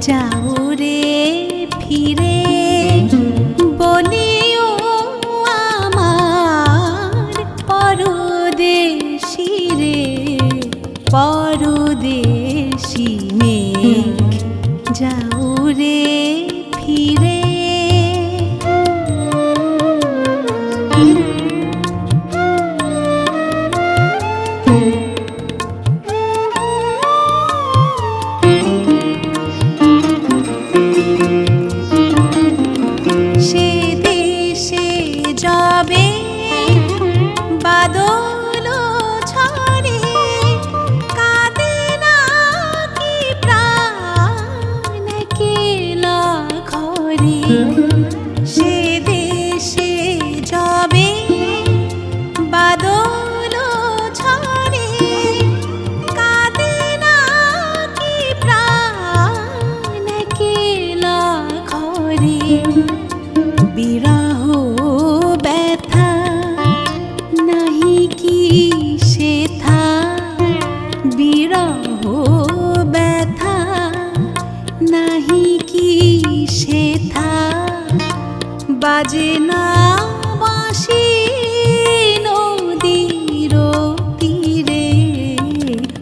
যাও রে ফিরে বলিও আমার পরদেশি রে পরদেশি সে দেশে যাবে ছড়ে কাঁদে না কি প্রাণ কেলা বিরহ বাজে না বাঁশি? নদীর তীরে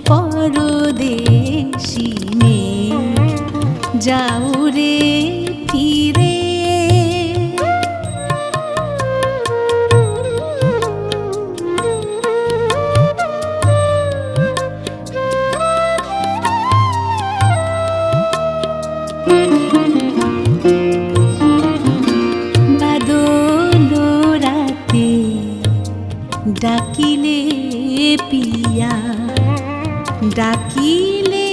পরদেশি মেঘ। যাও রে ফিরে। ডাকিলে পিয়া ডাকিলে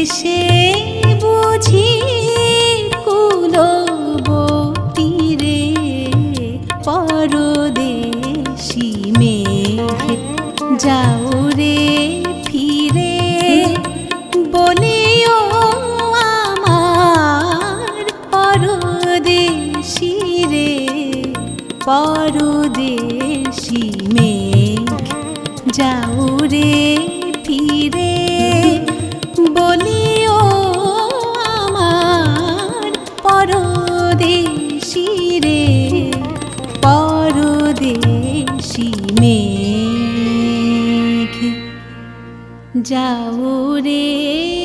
দেশে বুঝি কুলবতীরে পরদেশি মেঘ। যাও রে ফিরে বলিও আমার পরদেশি রে, পরদেশি মেঘ। যাও রে যাও রে।